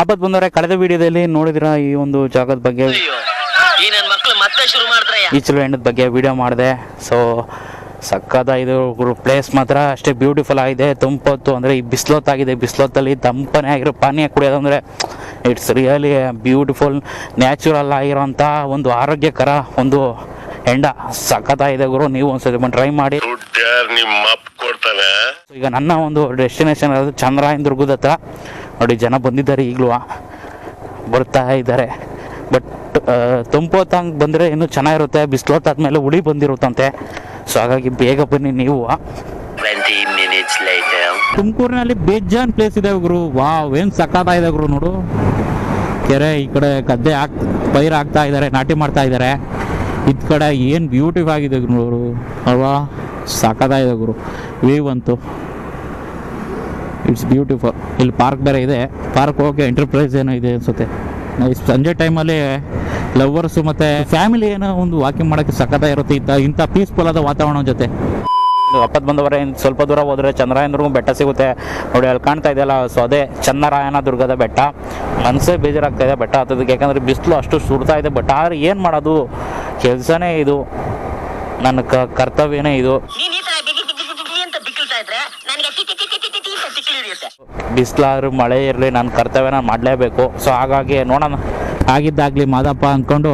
ಆಪತ್ ಬಂದವರೆ ಕಳೆದ ವಿಡಿಯೋದಲ್ಲಿ ನೋಡಿದ್ರ ಈ ಒಂದು ಜಾಗದ ಬಗ್ಗೆ? ಈ ನನ್ ಮಕ್ಳು ಮತ್ತೆ ಶುರು ಮಾಡಿದ್ರೆ ಈಚಲು ಹೆಣ್ಣದ ಬಗ್ಗೆ ವಿಡಿಯೋ ಮಾಡಿದೆ. ಸೊ ಸಕ್ಕದ ಇದು ಪ್ಲೇಸ್ ಮಾತ್ರ ಅಷ್ಟೇ ಬ್ಯೂಟಿಫುಲ್ ಆಗಿದೆ. ತುಂಪತ್ತು ಅಂದರೆ ಈ ಬಿಸ್ಲೊತ್ತಾಗಿದೆ. ಬಿಸ್ಲೊತ್ತಲ್ಲಿ ತಂಪನೇ ಆಗಿರೋ ಪಾನೀಯ ಕುಡಿಯೋದಂದರೆ ಇಟ್ಸ್ ರಿಯಲಿ ಬ್ಯೂಟಿಫುಲ್ ನ್ಯಾಚುರಲ್ ಆಗಿರೋಂಥ ಒಂದು ಆರೋಗ್ಯಕರ ಒಂದು ಹೆಂಡ. ಇದೆ ಗುರು ನೀವು ಒಂದ್ಸತಿ ಬಂದು ಟ್ರೈ ಮಾಡಿ. ಈಗ ನನ್ನ ಒಂದು ಡೆಸ್ಟಿನೇಷನ್ ಚಂದ್ರಾಯನ ದುರ್ಗದ ಹತ್ರ. ನೋಡಿ ಜನ ಬಂದಿದ್ದಾರೆ ಈಗಲೂ ಬರ್ತಾ ಇದ್ದಾರೆ. ಬಟ್ ತಂಪು ಹೊತ್ತಂಗೆ ಬಂದರೆ ಇನ್ನೂ ಚೆನ್ನಾಗಿರುತ್ತೆ ಬಿಸಿಲು ಹೊತ್ತಾದ್ಮೇಲೆ ಹುಳಿ ಬಂದಿರುತ್ತಂತೆ. ಸೊ ಹಾಗಾಗಿ ಬೇಗ ಬನ್ನಿ ನೀವು. ತುಮಕೂರಿನಲ್ಲಿ ಬೇಜಾನ್ ಪ್ಲೇಸ್ ಇದೆ ಗುರು. ವಾವ್ ಏನು ಸಕ್ಕತ್ತಾಗಿದೆ ಗುರು ನೋಡು. ಕೆರೆ ಈ ಕಡೆ ಗದ್ದೆ ಹಾಕ್ ಪೈರು ಹಾಕ್ತಾ ಇದ್ದಾರೆ ನಾಟಿ ಮಾಡ್ತಾ ಇದ್ದಾರೆ. ಇದ್ ಕಡೆ ಏನು ಬ್ಯೂಟಿಫ್ ಆಗಿದೆ ಗುರು ಅಲ್ವಾ? ಸಕ್ಕತ್ತಾಗಿದೆ ಗುರು. ವೀವಂತು ಅಂತೂ ಇಟ್ಸ್ ಬ್ಯೂಟಿಫುಲ್ ಇಲ್ಲಿ ಪಾರ್ಕ್ ಬೇರೆ ಇದೆ. ಪಾರ್ಕ್ ಹೋಗಿ ಎಂಟರ್ಪ್ರೈಸ್ ಏನೋ ಇದೆ ಅನ್ಸುತ್ತೆ. ಈ ಸಂಜೆ ಟೈಮಲ್ಲಿ ಲವರ್ಸು ಮತ್ತು ಫ್ಯಾಮಿಲಿ ಏನೋ ಒಂದು ವಾಕಿಂಗ್ ಮಾಡೋಕ್ಕೆ ಸಖತ್ತ ಇರುತ್ತೆ. ಇಂಥ ಇಂಥ ಪೀಸ್ಫುಲ್ ಆದ ವಾತಾವರಣ ಜೊತೆ. ಅಪ್ಪತ್ ಬಂದವರೆ ಇನ್ನು ಸ್ವಲ್ಪ ದೂರ ಹೋದ್ರೆ ಚಂದ್ರಾಯನದುರ್ಗ ಬೆಟ್ಟ ಸಿಗುತ್ತೆ. ನೋಡಿ ಅಲ್ಲಿ ಕಾಣ್ತಾ ಇದೆಯಲ್ಲ ಸೊ ಅದೇ ಚಂದ್ರಾಯನ ದುರ್ಗದ ಬೆಟ್ಟ. ಮನಸ್ಸೇ ಬೇಜಾರಾಗ್ತಾ ಇದೆ ಬೆಟ್ಟ ಹತ್ತೋದಕ್ಕೆ. ಯಾಕಂದರೆ ಬಿಸಿಲು ಅಷ್ಟು ಸುಡ್ತಾ ಇದೆ ಬಟ್ ಆದ್ರೆ ಏನು ಮಾಡೋದು? ಕೆಲಸನೇ ಇದು. ನನ್ನ ಕ ಕರ್ತವ್ಯನೇ ಇದು ನೀನ್ ಈ ತರ ಬಿಗಿ ಬಿಗಿ ಬಿಗಿ ಬಿಗಿ ಅಂತ ಬಿಕ್ಕಳ್ತಾ ಇದ್ರೆ ನನಗೆ ಟಿ ಟಿ ಟಿ ಟಿ ಟಿ ಟಿ ಟಿ ಅಂತ ತಿಕ್ಲಿ ಹಿಡಿಯುತ್ತೆ ಬಿಸಿಲಾದ್ರೂ ಮಳೆ ಇರಲಿ ನನ್ನ ಕರ್ತವ್ಯನ ಮಾಡಲೇಬೇಕು. ಸೊ ಹಾಗಾಗಿ ನೋಡೋಣ. ಆಗಿದ್ದಾಗಲಿ ಮಾದಪ್ಪ ಅಂದ್ಕೊಂಡು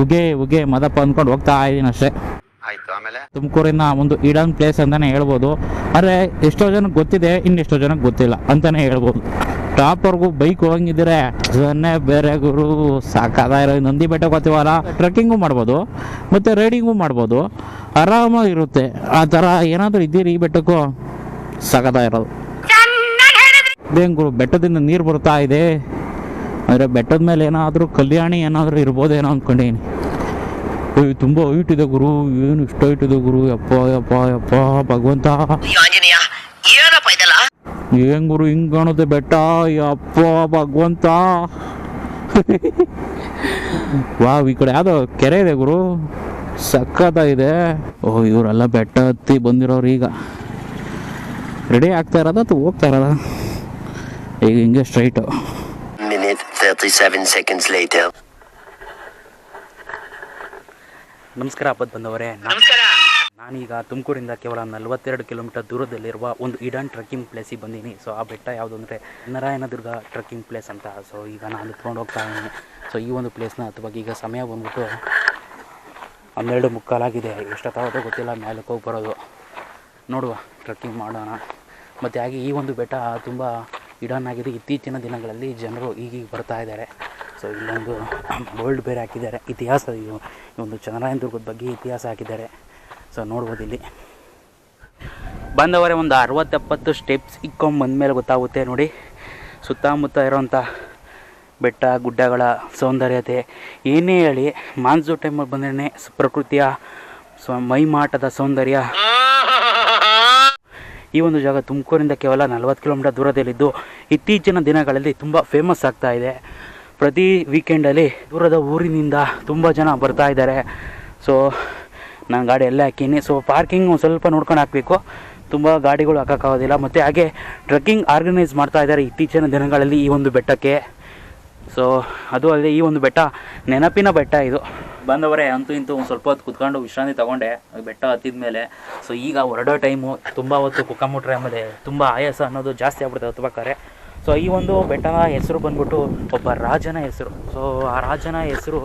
ಉಗೆ ಉಗೆ ಮಾದಪ್ಪ ಅಂದ್ಕೊಂಡು ಹೋಗ್ತಾ ಇದ್ದೀನಿ ಅಷ್ಟೇ. ಆಯ್ತು ಆಮೇಲೆ? ತುಮಕೂರಿನ ಒಂದು ಇಡನ್ ಪ್ಲೇಸ್ ಅಂತಲೇ ಹೇಳ್ಬೋದು. ಆದರೆ ಎಷ್ಟೋ ಜನಕ್ಕೆ ಗೊತ್ತಿದೆ ಇನ್ನೆಷ್ಟೋ ಜನಕ್ಕೆ ಗೊತ್ತಿಲ್ಲ ಅಂತಲೇ ಹೇಳ್ಬೋದು. ಟಾಪ್ವರೆಗೂ ಬೈಕ್ ಹೋಗಂಗಿದ್ರೆ ಅದನ್ನೇ ಬೇರೆ ಗುರು ಇರೋ ನಂದಿ ಬೆಟ್ಟಕ್ಕೆ ಹೋಗ್ತೀವಲ್ಲ ಟ್ರೆಕ್ಕಿಂಗು ಮಾಡ್ಬೋದು ಮತ್ತು ರೈಡಿಂಗು ಮಾಡ್ಬೋದು. ಆರಾಮಾಗಿರುತ್ತೆ ಆ ಥರ ಏನಾದರೂ ಇದ್ದೀರಿ ಈ ಬೆಟ್ಟಕ್ಕೂ? ಇರೋದು. ಇದೇನ್ ಗುರು ಬೆಟ್ಟದಿಂದ ನೀರು ಬರ್ತಾ ಇದೆ. ಅಂದರೆ ಬೆಟ್ಟದ ಮೇಲೆ ಏನಾದರೂ ಕಲ್ಯಾಣಿ ಏನಾದರೂ ಇರ್ಬೋದೇನೋ ಅಂದ್ಕೊಂಡಿನಿ ತುಂಬ ಹೈಟ್ ಇದೆ ಗುರು ಏನು ಇಷ್ಟ ಹೈಟ್ ಇದೆ ಗುರು ಯಪ್ಪ ಯಪ್ಪ ಯಪ್ಪ ಭಗವಂತ. ಏನ್ ಗುರು ಹಿಂಗ್ ಕಾಣುತ್ತೆ ಬೆಟ್ಟ? ಯಪ್ಪ ಭಗವಂತ. ವಾವ್ ಈ ಕಡೆ ಯಾವ್ದೋ ಕೆರೆ ಇದೆ ಗುರು. ಸಖತ್ತಾಗಿದೆ ಓ ಇವರೆಲ್ಲ ಬೆಟ್ಟ ಹತ್ತಿ ಬಂದಿರೋರು ಈಗ. ರೆಡಿ ಆಗ್ತಾ ಇರೋದ ಅಥವಾ ಹೋಗ್ತಾ ಇರೋದ? ಈಗ ಹಿಂಗೆ straight minute thirty seven seconds later ನಮಸ್ಕಾರ ಹಬ್ಬದ ಬಂದವರೇ. ನಮಸ್ಕಾರ. ನಾನೀಗ ತುಮಕೂರಿಂದ ಕೇವಲ ನಲವತ್ತೆರಡು ಕಿಲೋಮೀಟರ್ ದೂರದಲ್ಲಿರುವ ಒಂದು ಇಡನ್ ಟ್ರೆಕ್ಕಿಂಗ್ ಪ್ಲೇಸಿಗೆ ಬಂದೀನಿ. ಸೊ ಆ ಬೆಟ್ಟ ಯಾವುದು ಅಂದರೆ ನಾರಾಯಣದುರ್ಗ ಟ್ರೆಕ್ಕಿಂಗ್ ಪ್ಲೇಸ್ ಅಂತ. ಸೊ ಈಗ ನಾನು ತೊಗೊಂಡು ಹೋಗ್ತಾ ಇದ್ದೀನಿ. ಸೊ ಈ ಒಂದು ಪ್ಲೇಸ್ನ ಅಥವಾ ಈಗ ಸಮಯ ಬಂದ್ಬಿಟ್ಟು ಹನ್ನೆರಡು ಮುಕ್ಕಾಲಾಗಿದೆ ಎಷ್ಟೊತ್ತಾಗೋದು ಗೊತ್ತಿಲ್ಲ ಮೇಲಕ್ಕೆ ಹೋಗಿ ಬರೋದು. ನೋಡುವ ಟ್ರಕ್ಕಿಂಗ್ ಮಾಡೋಣ. ಮತ್ತು ಹಾಗೆ ಈ ಒಂದು ಬೆಟ್ಟ ತುಂಬ ಇಡನ್ ಇತ್ತೀಚಿನ ದಿನಗಳಲ್ಲಿ ಜನರು ಈಗೀಗ ಬರ್ತಾ ಇದ್ದಾರೆ. ಸೊ ಇಲ್ಲೊಂದು ಬೋಲ್ಡ್ ಬೇರೆ ಹಾಕಿದ್ದಾರೆ. ಇತಿಹಾಸ ಇದು. ಒಂದು ಚಂದ್ರಾಯನದುರ್ಗದ ಬಗ್ಗೆ ಇತಿಹಾಸ ಹಾಕಿದ್ದಾರೆ. ಸೊ ನೋಡ್ಬೋದು ಇಲ್ಲಿ. ಬಂದವರೇ ಒಂದು ಅರವತ್ತೆಪ್ಪತ್ತು ಸ್ಟೆಪ್ಸ್ ಇಕ್ಕೊಂಬಂದ್ಮೇಲೆ ಗೊತ್ತಾಗುತ್ತೆ ನೋಡಿ. ಸುತ್ತಮುತ್ತ ಇರೋವಂಥ ಬೆಟ್ಟ, ಗುಡ್ಡಗಳ ಸೌಂದರ್ಯತೆ. ಏನೇ ಹೇಳಿ ಮಾನ್ಸೂನ್ ಟೈಮಲ್ಲಿ ಬಂದ್ರೆ ಪ್ರಕೃತಿಯ ಸ್ವ ಮೈಮಾಟದ ಸೌಂದರ್ಯ. ಈ ಒಂದು ಜಾಗ ತುಮಕೂರಿಂದ ಕೇವಲ ನಲವತ್ತು ಕಿಲೋಮೀಟರ್ ದೂರದಲ್ಲಿದ್ದು ಇತ್ತೀಚಿನ ದಿನಗಳಲ್ಲಿ ತುಂಬ ಫೇಮಸ್ ಆಗ್ತಾ ಇದೆ. ಪ್ರತಿ ವೀಕೆಂಡಲ್ಲಿ ದೂರದ ಊರಿನಿಂದ ತುಂಬ ಜನ ಬರ್ತಾ ಇದ್ದಾರೆ. ಸೊ ನಾನು ಗಾಡಿ ಎಲ್ಲ ಹಾಕೀನಿ. ಸೊ ಪಾರ್ಕಿಂಗ್ ಒಂದು ಸ್ವಲ್ಪ ನೋಡ್ಕೊಂಡು ಹಾಕಬೇಕು. ತುಂಬ ಗಾಡಿಗಳು ಹಾಕೋಕ್ಕಾಗೋದಿಲ್ಲ. ಮತ್ತು ಹಾಗೆ ಟ್ರೆಕ್ಕಿಂಗ್ ಆರ್ಗನೈಸ್ ಮಾಡ್ತಾ ಇದ್ದಾರೆ ಇತ್ತೀಚಿನ ದಿನಗಳಲ್ಲಿ ಈ ಒಂದು ಬೆಟ್ಟಕ್ಕೆ. ಸೊ ಅದು ಅಲ್ಲದೆ ಈ ಒಂದು ಬೆಟ್ಟ, ನೆನಪಿನ ಬೆಟ್ಟ ಇದು. ಬಂದವರೇ, ಅಂತೂ ಇಂತೂ ಒಂದು ಸ್ವಲ್ಪ ಹೊತ್ತು ಕುತ್ಕೊಂಡು ವಿಶ್ರಾಂತಿ ತಗೊಂಡೆ. ಬೆಟ್ಟ ಹತ್ತಿದ ಮೇಲೆ. ಸೊ ಈಗ ಹೊರಡೋ ಟೈಮು ತುಂಬ ಹೊತ್ತು ಕುಕ್ಕಮುಟ್ರೆ ಆಮೇಲೆ ತುಂಬ ಆಯಾಸ ಅನ್ನೋದು ಜಾಸ್ತಿ ಆಗ್ಬಿಡ್ತದೆ ಹತ್ಬೇಕಾದ್ರೆ ಸೊ ಈ ಒಂದು ಬೆಟ್ಟದ ಹೆಸರು ಬಂದ್ಬಿಟ್ಟು ಒಬ್ಬ ರಾಜನ ಹೆಸರು. ಸೊ ಆ ರಾಜನ ಹೆಸರು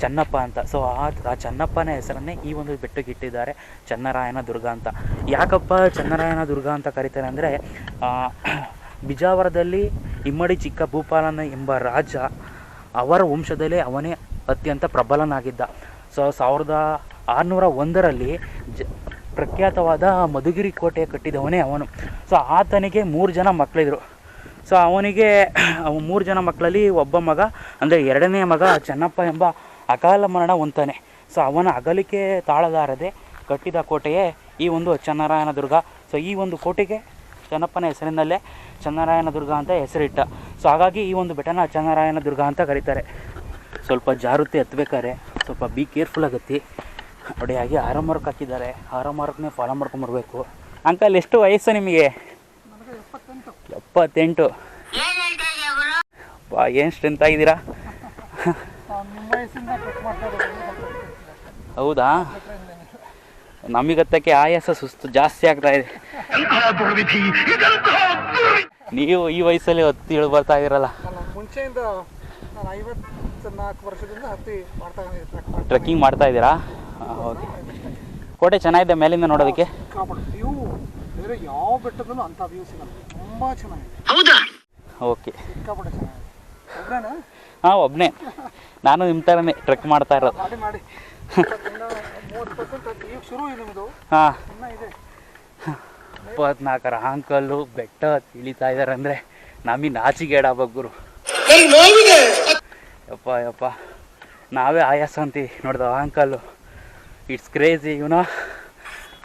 ಚನ್ನಪ್ಪ ಅಂತ. ಸೊ ಆ ಚನ್ನಪ್ಪನ ಹೆಸರನ್ನೇ ಈ ಒಂದು ಬೆಟ್ಟಕ್ಕೆ ಇಟ್ಟಿದ್ದಾರೆ ಚನ್ನರಾಯನ ದುರ್ಗ ಅಂತ. ಯಾಕಪ್ಪ ಚನ್ನರಾಯನ ದುರ್ಗ ಅಂತ ಕರೀತಾರೆ ಅಂದರೆ ಬಿಜಾವರದಲ್ಲಿ ಇಮ್ಮಡಿ ಚಿಕ್ಕ ಭೂಪಾಲನ ಎಂಬ ರಾಜ ಅವರ ವಂಶದಲ್ಲೇ ಅವನೇ ಅತ್ಯಂತ ಪ್ರಬಲನಾಗಿದ್ದ. ಸೊ, ಸಾವಿರದ ಆರುನೂರ ಒಂದರಲ್ಲಿ ಜ, ಪ್ರಖ್ಯಾತವಾದ ಮಧುಗಿರಿ ಕೋಟೆ ಕಟ್ಟಿದವನೇ ಅವನು. ಸೊ, ಆತನಿಗೆ ಮೂರು ಜನ ಮಕ್ಕಳಿದ್ರು ಸೊ, ಅವನಿಗೆ ಅವ ಮೂರು ಜನ ಮಕ್ಕಳಲ್ಲಿ ಒಬ್ಬ ಮಗ, ಅಂದರೆ ಎರಡನೇ ಮಗ ಚೆನ್ನಪ್ಪ ಎಂಬ ಅಕಾಲ ಮರಣ ಹೊಂತಾನೆ ಸೊ, ಅವನ ಅಗಲಿಕೆ ತಾಳಲಾರದೆ ಕಟ್ಟಿದ ಕೋಟೆಯೇ ಈ ಒಂದು ಚನ್ನರಾಯನ ದುರ್ಗ ಸೊ, ಈ ಒಂದು ಕೋಟೆಗೆ ಚೆನ್ನಪ್ಪನ ಹೆಸರಿನಲ್ಲೇ ಚನ್ನರಾಯನ ದುರ್ಗ ಅಂತ ಹೆಸರಿಟ್ಟ. ಸೊ ಹಾಗಾಗಿ ಈ ಒಂದು ಬೆಟ್ಟನ ಚನ್ನರಾಯನ ದುರ್ಗ ಅಂತ ಕರೀತಾರೆ. ಸ್ವಲ್ಪ ಜಾರುತ್ತೆ ಹತ್ಬೇಕಾರೆ ಸ್ವಲ್ಪ ಬಿ ಕೇರ್ಫುಲ್ ಆಗತ್ತಿ. ನೋಡಿ ಹಾಗೆ ಆರೋ ಮಾರ್ಕ್ ಹಾಕಿದ್ದಾರೆ. ಆರಾಮ್ ವರ್ಕ್ನೇ ಫಾಲೋ ಮಾಡ್ಕೊಂಬರ್ಬೇಕು ಅಂಕಲ್ ಎಷ್ಟು ವಯಸ್ಸು ನಿಮಗೆ? ಎಪ್ಪತ್ತೆಂಟು. ಬಾ ಏನು ಸ್ಟ್ರೆಂತ್ ಆಗಿದ್ದೀರಾ? ಹೌದಾ? ನಮಗತ್ತಕ್ಕೆ ಆಯಾಸ ಸುಸ್ತು ಜಾಸ್ತಿ ಆಗ್ತಾ ಇದೆ. ನೀವು ಈ ವಯಸ್ಸಲ್ಲಿ ಹತ್ತಿ ಇಳು ಬರ್ತಾ ಇದೀರಲ್ಲ. ಮುಂಚೆಯಿಂದ ವರ್ಷದಿಂದ ಹತ್ತಿ ಟ್ರೆಕ್ಕಿಂಗ್ ಮಾಡ್ತಾ ಇದ್ದೀರಾ ಓಕೆ ಕೋಟೆ ಚೆನ್ನಾಗಿದೆ ಮೇಲಿಂದ ನೋಡೋದಕ್ಕೆ? ಯಾವ ಬೆಟ್ಟದಲ್ಲೂ ಅಂತ ವ್ಯೂ ಸಿಗಲ್ಲ. ತುಂಬ ಚೆನ್ನಾಗಿದೆ. ಹೌದಾ? ಓಕೆ ಹಾಂ ಒಬ್ಬನೇ ನಾನು ನಿಮ್ಮ ಥರನೇ ಟ್ರೆಕ್ ಮಾಡ್ತಾ ಇರೋದು. ಮಾಡಿ. ಹಾಂ. ಇಪ್ಪತ್ನಾಲ್ಕರ ಅಂಕಲ್ಲು ಬೆಟ್ಟ ಇಳಿತಾ ಇದ್ದಾರೆ ಅಂದರೆ ನಮಗೆ ನಾಚಿಗೇಡ ಗುರು. ಯಪ್ಪ ಯಪ್ಪ. ನಾವೇ ಆಯಾಸ ಅಂತಿ ನೋಡ್ದ ಅಂಕಲ್ಲು ಇಟ್ಸ್ ಕ್ರೇಜಿ ಇವನು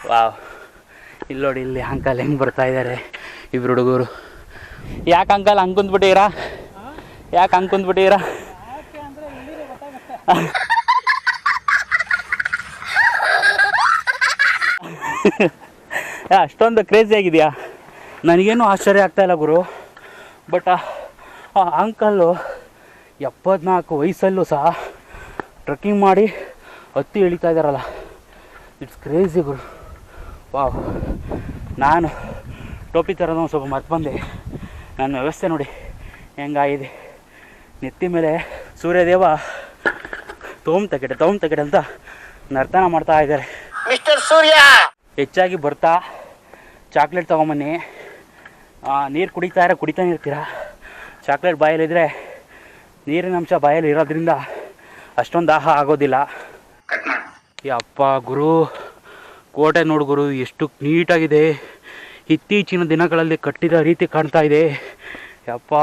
ವಾವ್ ಇಲ್ಲಿ ನೋಡಿ ಇಲ್ಲಿ ಅಂಕಲ್ ಹೆಂಗೆ ಬರ್ತಾ ಇದ್ದಾರೆ ಇಬ್ರು ಹುಡುಗರು. ಯಾಕೆ ಅಂಕಲ್ ಹಂಗೆ ಕುಂದ್ಬಿಟ್ಟಿರಾ ಯಾಕೆ ಹಂಗೆ ಕುಂತ್ಬಿಟ್ಟಿರಾ ಅಷ್ಟೊಂದು ಕ್ರೇಜಿ ಆಗಿದೆಯಾ? ನನಗೇನು ಆಶ್ಚರ್ಯ ಆಗ್ತಾಯಿಲ್ಲ ಗುರು. ಬಟ್ ಆ ಅಂಕಲ್ಲು ಎಪ್ಪತ್ನಾಲ್ಕು ವಯಸ್ಸಲ್ಲೂ ಸಹ ಟ್ರೆಕ್ಕಿಂಗ್ ಮಾಡಿ ಹತ್ತಿ ಇಳಿತಾ ಇದ್ದಾರಲ್ಲ. It's crazy Guru. ವಾವ್ ನಾನು ಟೋಪಿ ಒಂದು ಸ್ವಲ್ಪ ಮರ್ತು ಬಂದೆ. ನನ್ನ ವ್ಯವಸ್ಥೆ ನೋಡಿ ಹೆಂಗಾಗಿದೆ. ನೆತ್ತಿ ಮೇಲೆ ಸೂರ್ಯದೇವ ತೋಮ್ ತಗಡೆ ತೋಮ್ ತಗಡೆ ಅಂತ ನರ್ತನ ಮಾಡ್ತಾ ಇದ್ದಾರೆ. ಮಿಸ್ಟರ್ ಸೂರ್ಯ! ಹೆಚ್ಚಾಗಿ ಬರ್ತಾ ಚಾಕ್ಲೇಟ್ ತೊಗೊಂಬನ್ನಿ. ನೀರು ಕುಡಿತಾ ಇರೋ ಕುಡಿತಾನೆ ಇರ್ತೀರಾ? ಚಾಕ್ಲೇಟ್ ಬಾಯಲ್ಲಿದ್ದರೆ ನೀರಿನ ಅಂಶ ಬಾಯಲ್ಲಿ ಇರೋದ್ರಿಂದ ಅಷ್ಟೊಂದು ಆಹ ಆಗೋದಿಲ್ಲ. ಯಪ್ಪ ಗುರು ಕೋಟೆ ನೋಡು ಗುರು ಎಷ್ಟು ನೀಟಾಗಿದೆ. ಇತ್ತೀಚಿನ ದಿನಗಳಲ್ಲಿ ಕಟ್ಟಿದ ರೀತಿ ಕಾಣ್ತಾ ಇದೆ. ಯಪ್ಪ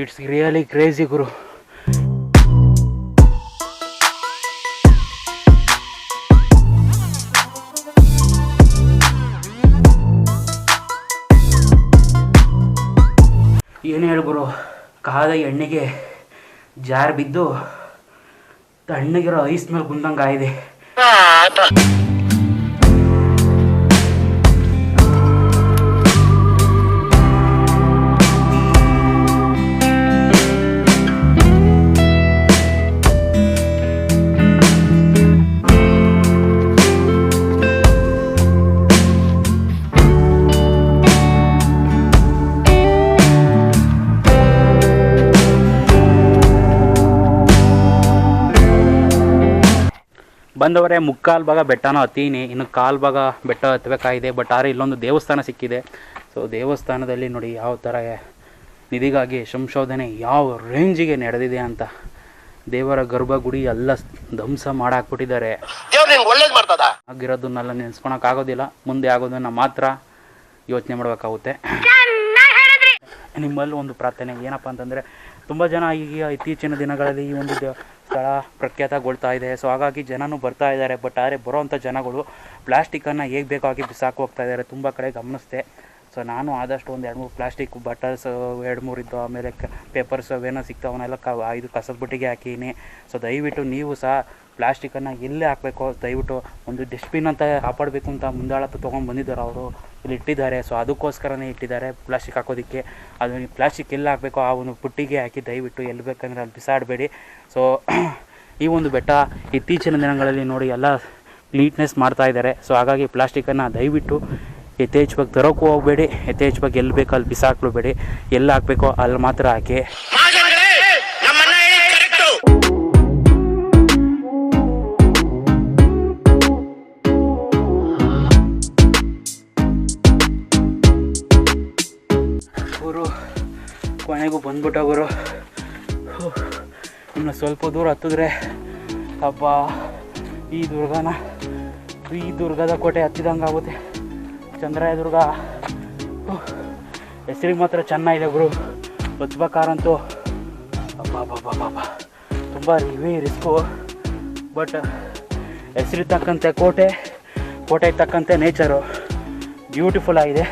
ಇಟ್ಸ್ ರಿಯಲಿ ಕ್ರೇಜಿ ಗುರು. ಏನು ಹೇಳ್ಬರು ಕಾದ ಎಣ್ಣೆಗೆ ಜಾರ್ ಬಿದ್ದು ತಣ್ಣಗಿರೋ ಐಸ್ ಮೇಲೆ ಗುಂದಂಗೆ ಆಗಿದೆ ಬಂದವರೇ ಮುಕ್ಕಾಲು ಭಾಗ ಬೆಟ್ಟನೂ ಹತ್ತೀನಿ ಇನ್ನು ಕಾಲು ಭಾಗ ಬೆಟ್ಟ ಹತ್ತಬೇಕಾಗಿದೆ ಬಟ್ ಆದರೆ ಇಲ್ಲೊಂದು ದೇವಸ್ಥಾನ ಸಿಕ್ಕಿದೆ. ಸೊ ದೇವಸ್ಥಾನದಲ್ಲಿ ನೋಡಿ ಯಾವ ಥರ ನಿಧಿಗಾಗಿ ಸಂಶೋಧನೆ ಯಾವ ರೇಂಜಿಗೆ ನಡೆದಿದೆ ಅಂತ. ದೇವರ ಗರ್ಭಗುಡಿ ಎಲ್ಲ ಧ್ವಂಸ ಮಾಡಾಕ್ಬಿಟ್ಟಿದ್ದಾರೆ. ಆಗಿರೋದನ್ನೆಲ್ಲ ನೆನೆಸ್ಕೊಳಕ್ ಆಗೋದಿಲ್ಲ. ಮುಂದೆ ಆಗೋದನ್ನ ಮಾತ್ರ ಯೋಚನೆ ಮಾಡಬೇಕಾಗುತ್ತೆ. ನಿಮ್ಮಲ್ಲಿ ಒಂದು ಪ್ರಾರ್ಥನೆ ಏನಪ್ಪ ಅಂತಂದರೆ ತುಂಬ ಜನ ಈಗ ಇತ್ತೀಚಿನ ದಿನಗಳಲ್ಲಿ ಈ ಒಂದು ಸ್ಥಳ ಪ್ರಖ್ಯಾತಗೊಳ್ತಾ ಇದೆ. ಸೊ ಹಾಗಾಗಿ ಜನನೂ ಬರ್ತಾ ಇದ್ದಾರೆ. ಬಟ್ ಆದರೆ ಬರೋವಂಥ ಜನಗಳು ಪ್ಲಾಸ್ಟಿಕ್ಕನ್ನು ಹೇಗೆ ಬೇಕಾಗಿ ಬಿಸಾಕಿ ಹೋಗ್ತಾ ಇದ್ದಾರೆ ತುಂಬ ಕಡೆ ಗಮನಿಸ್ದೆ. ಸೊ ನಾನು ಆದಷ್ಟು ಒಂದು ಎರಡು ಮೂರು ಪ್ಲಾಸ್ಟಿಕ್ ಬಟಲ್ಸ್ ಎರಡು ಮೂರು ಇದ್ದು ಆಮೇಲೆ ಕ ಪೇಪರ್ಸ್ ಅವೇನೋ ಸಿಗ್ತಾವನ್ನೆಲ್ಲ ಕ ಇದು ಕಸದ ಬುಟ್ಟಿಗೆ ಹಾಕೀನಿ ಸೊ ದಯವಿಟ್ಟು ನೀವು ಸಹ ಪ್ಲಾಸ್ಟಿಕ್ಕನ್ನು ಎಲ್ಲೇ ಹಾಕಬೇಕು ದಯವಿಟ್ಟು ಒಂದು ಡಸ್ಟ್ಬಿನ್ ಅಂತ ಕಾಪಾಡಬೇಕು ಅಂತ ಮುಂದಾಳತ್ತು ತೊಗೊಂಡು ಬಂದಿದ್ದಾರೆ ಅವರು. ಇಲ್ಲಿ ಇಟ್ಟಿದ್ದಾರೆ. ಸೊ ಅದಕ್ಕೋಸ್ಕರನೇ ಇಟ್ಟಿದ್ದಾರೆ ಪ್ಲಾಸ್ಟಿಕ್ ಹಾಕೋದಕ್ಕೆ. ಅದು ಪ್ಲಾಸ್ಟಿಕ್ ಎಲ್ಲಿ ಹಾಕಬೇಕೋ ಆ ಒಂದು ಪುಟ್ಟಿಗೆ ಹಾಕಿ ದಯವಿಟ್ಟು ಎಲ್ಲಿ ಬೇಕಂದ್ರೆ ಅಲ್ಲಿ ಬಿಸಾಡಬೇಡಿ. ಸೊ ಈ ಒಂದು ಬೆಟ್ಟ ಇತ್ತೀಚಿನ ದಿನಗಳಲ್ಲಿ ನೋಡಿ ಎಲ್ಲ ನೀಟ್ನೆಸ್ ಮಾಡ್ತಾ ಇದ್ದಾರೆ. ಸೊ ಹಾಗಾಗಿ ಪ್ಲಾಸ್ಟಿಕನ್ನು ದಯವಿಟ್ಟು ಯಥೇಚ್ಛವಾಗಿ ತರೋಕ್ಕೂ ಹೋಗಬೇಡಿ. ಯಥೇಚ್ಛವಾಗಿ ಎಲ್ಲಿ ಬೇಕೋ ಅಲ್ಲಿ ಬಿಸಾಕ್ಲಬೇಡಿ ಎಲ್ಲಿ ಹಾಕಬೇಕೋ ಅಲ್ಲಿ ಮಾತ್ರ ಹಾಕಿ. ಕೊನೆಗೂ ಬಂದ್ಬಿಟ್ಟ ಗುರು. ಇನ್ನು ಸ್ವಲ್ಪ ದೂರ ಹತ್ತಿದ್ರೆ ಅಪ್ಪ ಈ ದುರ್ಗನ, ಈ ದುರ್ಗದ ಕೋಟೆ ಹತ್ತಿದಂಗೆ ಆಗುತ್ತೆ. ಚಂದ್ರಾಯ ದುರ್ಗ ಹೆಸರಿಗೆ ಮಾತ್ರ ಚೆನ್ನಾಗಿದೆ ಗುರು. ಹತ್ಬೇಕಾರಂತೂ ಅಪ್ಪ ತುಂಬ ರಿವೇ ರಿಸ್ಕು. ಬಟ್ ಹೆಸರಿಗೆ ತಕ್ಕಂತೆ ಕೋಟೆ, ಕೋಟೆಗೆ ತಕ್ಕಂತೆ ನೇಚರು ಬ್ಯೂಟಿಫುಲ್ ಆಗಿದೆ.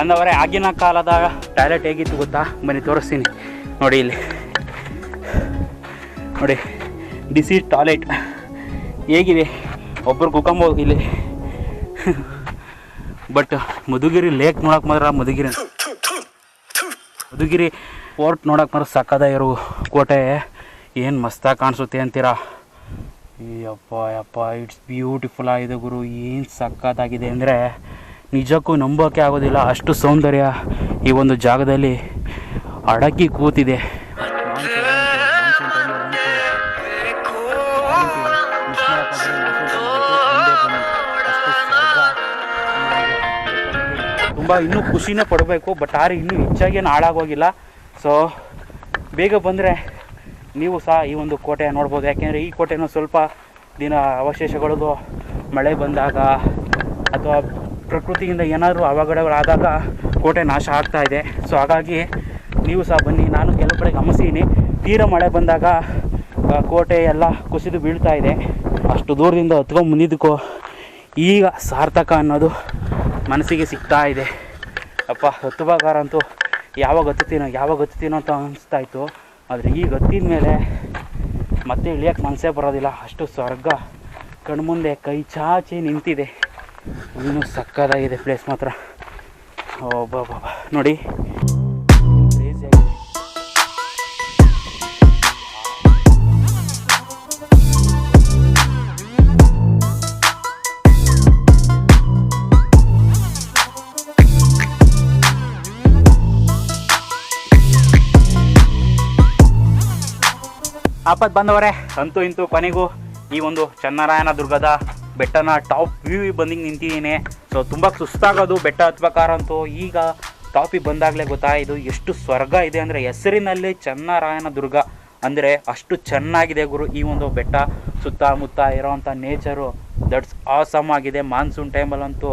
ಬಂದವರೇ, ಆಗಿನ ಕಾಲದ ಟಾಯ್ಲೆಟ್ ಹೇಗಿತ್ತು ಗೊತ್ತಾ? ಬನ್ನಿ, ತೋರಿಸ್ತೀನಿ. ನೋಡಿ ಇಲ್ಲಿ. ನೋಡಿ ಡಿಸಿ ಟಾಯ್ಲೆಟ್ ಹೇಗಿದೆ? ಒಬ್ಬರು ಕುಕೊಂಬೋದು ಇಲ್ಲಿ. ಬಟ್ ಮಧುಗಿರಿ ಲೇಕ್ ನೋಡಕ್ಕೆ ಮಾತ್ರ ಮಧುಗಿರಿ. ಮಧುಗಿರಿ ಫೋರ್ಟ್ ನೋಡಕ್ಕೆ ಮಾತ್ರ ಸಕ್ಕದಾಗಿರೋ ಕೋಟೆ. ಏನು ಮಸ್ತಾಗಿ ಕಾಣಿಸುತ್ತೆ ಅಂತೀರಾ? ಯಪ್ಪ ಯಪ್ಪ ಇಟ್ಸ್ ಬ್ಯೂಟಿಫುಲ್ ಆಗಿದೆ ಗುರು. ಏನು ಸಕ್ಕತ್ತಾಗಿದೆ ಅಂದರೆ ನಿಜಕ್ಕೂ ನಂಬೋಕೆ ಆಗೋದಿಲ್ಲ. ಅಷ್ಟು ಸೌಂದರ್ಯ ಈ ಒಂದು ಜಾಗದಲ್ಲಿ ಅಡಕಿ ಕೂತಿದೆ. ತುಂಬ ಇನ್ನೂ ಖುಷಿನೇ ಪಡಬೇಕು ಬಟ್ ಆದರೆ ಇನ್ನೂ ಹೆಚ್ಚಾಗೇನು ಹಾಳಾಗೋಗಿಲ್ಲ. ಸೊ ಬೇಗ ಬಂದರೆ ನೀವು ಸಹ ಈ ಒಂದು ಕೋಟೆ ನೋಡ್ಬೋದು. ಯಾಕೆಂದರೆ ಈ ಕೋಟೆನೂ ಸ್ವಲ್ಪ ದಿನ ಅವಶೇಷಗಳದು ಮಳೆ ಬಂದಾಗ ಅಥವಾ ಪ್ರಕೃತಿಯಿಂದ ಏನಾದರೂ ಅವಘಡಗಳಾದಾಗ ಕೋಟೆ ನಾಶ ಆಗ್ತಾ ಇದೆ. ಸೊ ಹಾಗಾಗಿ ನೀವು ಸಹ ಬನ್ನಿ. ನಾನು ಕೆಲವು ಕಡೆ ಗಮನಿಸಿದ್ದೀನಿ ತೀರ ಮಳೆ ಬಂದಾಗ ಕೋಟೆ ಎಲ್ಲ ಕುಸಿದು ಬೀಳ್ತಾ ಇದೆ. ಅಷ್ಟು ದೂರದಿಂದ ಹತ್ಕೊಂಡು ಈಗ ಸಾರ್ಥಕ ಅನ್ನೋದು ಮನಸ್ಸಿಗೆ ಸಿಗ್ತಾ ಇದೆ. ಅಪ್ಪ ಹತ್ತುವಾಗಾರ ಅಂತೂ ಯಾವಾಗ ಹತ್ತುತ್ತೀನೋ ಯಾವಾಗ ಹತ್ತುತ್ತೀನೋ ಅಂತ ಅನಿಸ್ತಾ ಇತ್ತು. ಆದರೆ ಈಗ ಹತ್ತಿದ ಮೇಲೆ ಮತ್ತೆ ಇಳಿಯೋಕ್ಕೆ ಮನಸ್ಸೇ ಬರೋದಿಲ್ಲ. ಅಷ್ಟು ಸ್ವರ್ಗ ಕಣ್ಮುಂದೆ ಕೈ ಚಾಚಿ ನಿಂತಿದೆ. ಇನ್ನೂ ಸಕ್ಕದಾಗಿದೆ ಪ್ಲೇಸ್ ಮಾತ್ರ. ಒಬ್ಬ ನೋಡಿ. ಆಪತ್ ಬಂದವರೇ, ಅಂತೂ ಇಂತೂ ಕೊನೆಗೂ ಈ ಒಂದು ಚನ್ನರಾಯನ ದುರ್ಗದ ಬೆಟ್ಟನ ಟಾಪ್ ವ್ಯೂ ಬಂದಿಂಗ್ ನಿಂತಿದ್ದೀನಿ ಸೊ ತುಂಬ ಸುಸ್ತಾಗೋದು ಬೆಟ್ಟ ಹತ್ಬೇಕಾರಂತೂ ಈಗ ಟಾಪಿಗೆ ಬಂದಾಗಲೇ ಗೊತ್ತಾಯಿತು ಎಷ್ಟು ಸ್ವರ್ಗ ಇದೆ ಅಂದರೆ ಹೆಸರಿನಲ್ಲಿ ಚನ್ನರಾಯನ ದುರ್ಗ. ಅಂದರೆ ಅಷ್ಟು ಚೆನ್ನಾಗಿದೆ ಗುರು ಈ ಒಂದು ಬೆಟ್ಟ. ಸುತ್ತಮುತ್ತ ಇರೋವಂಥ ನೇಚರು, ದಟ್ಸ್ ಆಸಮ್ ಆಗಿದೆ. ಮಾನ್ಸೂನ್ ಟೈಮಲ್ಲಂತೂ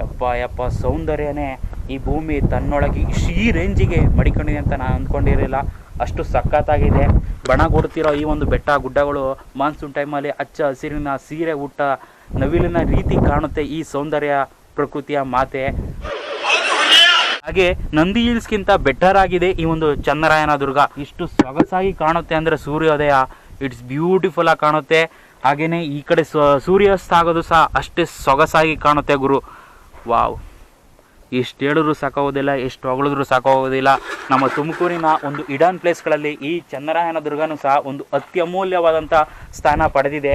ಯಪ್ಪ ಯಪ್ಪ, ಸೌಂದರ್ಯನೇ ಈ ಭೂಮಿ ತನ್ನೊಳಗೆ ಇಷ್ಟು ಈ ರೇಂಜಿಗೆ ಮಡಿಕೊಂಡಿದೆ ಅಂತ ನಾನು ಅಂದ್ಕೊಂಡಿರಲಿಲ್ಲ. ಅಷ್ಟು ಸಖತ್ತಾಗಿದೆ. ಬಣ ಕೊಡ್ತಿರೋ ಈ ಒಂದು ಬೆಟ್ಟ ಗುಡ್ಡಗಳು ಮಾನ್ಸೂನ್ ಟೈಮಲ್ಲಿ ಹಚ್ಚ ಹಸಿರಿನ ಸೀರೆ ಊಟ ನವಿಲಿನ ರೀತಿ ಕಾಣುತ್ತೆ ಈ ಸೌಂದರ್ಯ ಪ್ರಕೃತಿಯ ಮಾತೆ. ಹಾಗೆ ನಂದಿ ಹಿಲ್ಸ್ಗಿಂತ ಬೆಟರ್ ಆಗಿದೆ ಈ ಒಂದು ಚಂದ್ರಾಯನ ದುರ್ಗ. ಇಷ್ಟು ಸೊಗಸಾಗಿ ಕಾಣುತ್ತೆ ಅಂದರೆ ಸೂರ್ಯೋದಯ. ಇಟ್ಸ್ ಬ್ಯೂಟಿಫುಲ್ ಆಗಿ ಕಾಣುತ್ತೆ. ಹಾಗೆಯೇ ಈ ಕಡೆ ಸೂರ್ಯಾಸ್ತ ಆಗೋದು ಸಹ ಅಷ್ಟೇ ಸೊಗಸಾಗಿ ಕಾಣುತ್ತೆ ಗುರು. ವಾವ್. ಎಷ್ಟು ಹೇಳಿದ್ರು ಸಾಕಾಗೋದಿಲ್ಲ, ಎಷ್ಟು ಹೊಗಳಿದ್ರು ಸಾಕಾಗೋದಿಲ್ಲ. ನಮ್ಮ ತುಮಕೂರಿನ ಒಂದು ಇಡನ್ ಪ್ಲೇಸ್ಗಳಲ್ಲಿ ಈ ಚಂದ್ರಾಯನ ದುರ್ಗನೂ ಸಹ ಒಂದು ಅತ್ಯಮೂಲ್ಯವಾದಂಥ ಸ್ಥಾನ ಪಡೆದಿದೆ.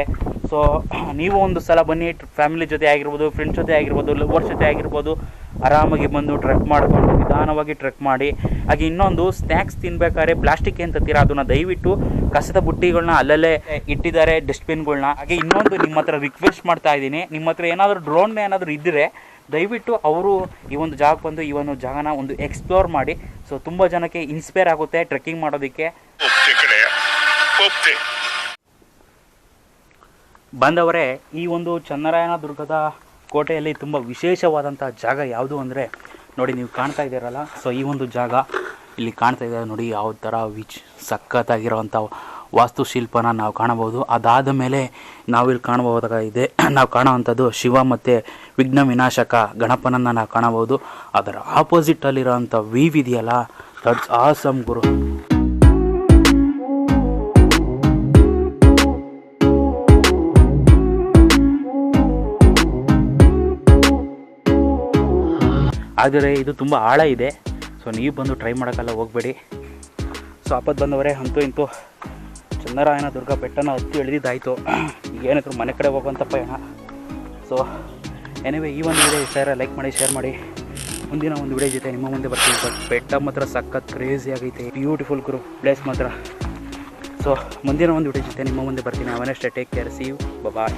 ಸೊ ನೀವು ಒಂದು ಸಲ ಬನ್ನಿ ಫ್ಯಾಮಿಲಿ ಜೊತೆ ಆಗಿರ್ಬೋದು ಫ್ರೆಂಡ್ಸ್ ಜೊತೆ ಆಗಿರ್ಬೋದು ಲವರ್ಸ್ ಜೊತೆ ಆಗಿರ್ಬೋದು, ಆರಾಮಾಗಿ ಬಂದು ಟ್ರೆಕ್ ಮಾಡಿಕೊಂಡು ನಿಧಾನವಾಗಿ ಟ್ರೆಕ್ ಮಾಡಿ. ಹಾಗೆ ಇನ್ನೊಂದು ಸ್ನ್ಯಾಕ್ಸ್ ತಿನ್ಬೇಕಾದ್ರೆ ಪ್ಲಾಸ್ಟಿಕ್ ಏನು ತತ್ತೀರ? ಅದನ್ನ ದಯವಿಟ್ಟು ಕಸದ ಬುಟ್ಟಿಗಳನ್ನ ಅಲ್ಲಲ್ಲೇ ಇಟ್ಟಿದ್ದಾರೆ ಡಸ್ಟ್ಬಿನ್ಗಳನ್ನ ಹಾಗೆ ಇನ್ನೊಂದು ನಿಮ್ಮ ಹತ್ರ ರಿಕ್ವೆಸ್ಟ್ ಮಾಡ್ತಾ ಇದ್ದೀನಿ. ನಿಮ್ಮ ಹತ್ರ ಏನಾದರೂ ಡ್ರೋನ್ ಏನಾದರೂ ಇದ್ದರೆ ದಯವಿಟ್ಟು ಅವರು ಈ ಒಂದು ಜಾಗ ಬಂದು ಈ ಒಂದು ಜಾಗನ ಒಂದು ಎಕ್ಸ್ಪ್ಲೋರ್ ಮಾಡಿ. ಸೊ ತುಂಬ ಜನಕ್ಕೆ ಇನ್ಸ್ಪೈರ್ ಆಗುತ್ತೆ ಟ್ರೆಕ್ಕಿಂಗ್ ಮಾಡೋದಕ್ಕೆ. ಬಂದವರೇ, ಈ ಒಂದು ಚನ್ನರಾಯನ ದುರ್ಗದ ಕೋಟೆಯಲ್ಲಿ ತುಂಬ ವಿಶೇಷವಾದಂಥ ಜಾಗ ಯಾವುದು ಅಂದರೆ, ನೋಡಿ ನೀವು ಕಾಣ್ತಾ ಇದ್ದೀರಲ್ಲ, ಸೊ ಈ ಒಂದು ಜಾಗ ಇಲ್ಲಿ ಕಾಣ್ತಾ ಇದ್ದಾರೆ ನೋಡಿ ಯಾವ ಥರ ವಿಚ್ ಸಖತ್ತಾಗಿರೋವಂಥ ವಾಸ್ತುಶಿಲ್ಪನ ನಾವು ಕಾಣಬಹುದು. ಅದಾದ ಮೇಲೆ ನಾವಿಲ್ಲಿ ಕಾಣಬಹುದಾಗಿದೆ ನಾವು ಕಾಣುವಂಥದ್ದು ಶಿವ ಮತ್ತು ವಿಘ್ನ ವಿನಾಶಕ ಗಣಪನನ್ನು ನಾವು ಕಾಣಬಹುದು. ಅದರ ಆಪೋಸಿಟಲ್ಲಿರೋವಂಥ ವೀವ್ ಇದೆಯಲ್ಲ? ದಟ್ಸ್ ಆಸಮ್ ಗುರು. ಆದರೆ ಇದು ತುಂಬ ಆಳ ಇದೆ. ಸೊ ನೀವು ಬಂದು ಟ್ರೈ ಮಾಡೋಕ್ಕೆಲ್ಲ ಹೋಗಬೇಡಿ. ಸೊ ಆಪತ್ತು ಬಂದವರೇ, ಅಂತೂ ಇಂತೂ ಚಂದ್ರಾಯನ ದುರ್ಗ ಬೆಟ್ಟನ ಹತ್ತಿ ಇಳಿದಿದ್ದಾಯಿತು ಈಗ ಏನಾದರೂ ಮನೆ ಕಡೆ ಹೋಗುವಂಥ ಪಯಣ. ಸೊ ಎನಿವೆ ಈ ಒಂದು ವಿಡಿಯೋ ಇಷ್ಟ ಲೈಕ್ ಮಾಡಿ ಶೇರ್ ಮಾಡಿ. ಮುಂದಿನ ಒಂದು ವಿಡಿಯೋ ಜೊತೆ ನಿಮ್ಮ ಮುಂದೆ ಬರ್ತೀನಿ ಬಟ್ ಬೆಟ್ಟ ಮಾತ್ರ ಸಖತ್ ಕ್ರೇಜಿ ಆಗೈತೆ. ಬ್ಯೂಟಿಫುಲ್ ಗ್ರೂಪ್ ಪ್ಲೇಸ್ ಮಾತ್ರ. ಸೊ ಮುಂದಿನ ಒಂದು ವಿಡಿಯೋ ಜೊತೆ ನಿಮ್ಮ ಮುಂದೆ ಬರ್ತೀನಿ. ಅವನಷ್ಟೇ take care see you bye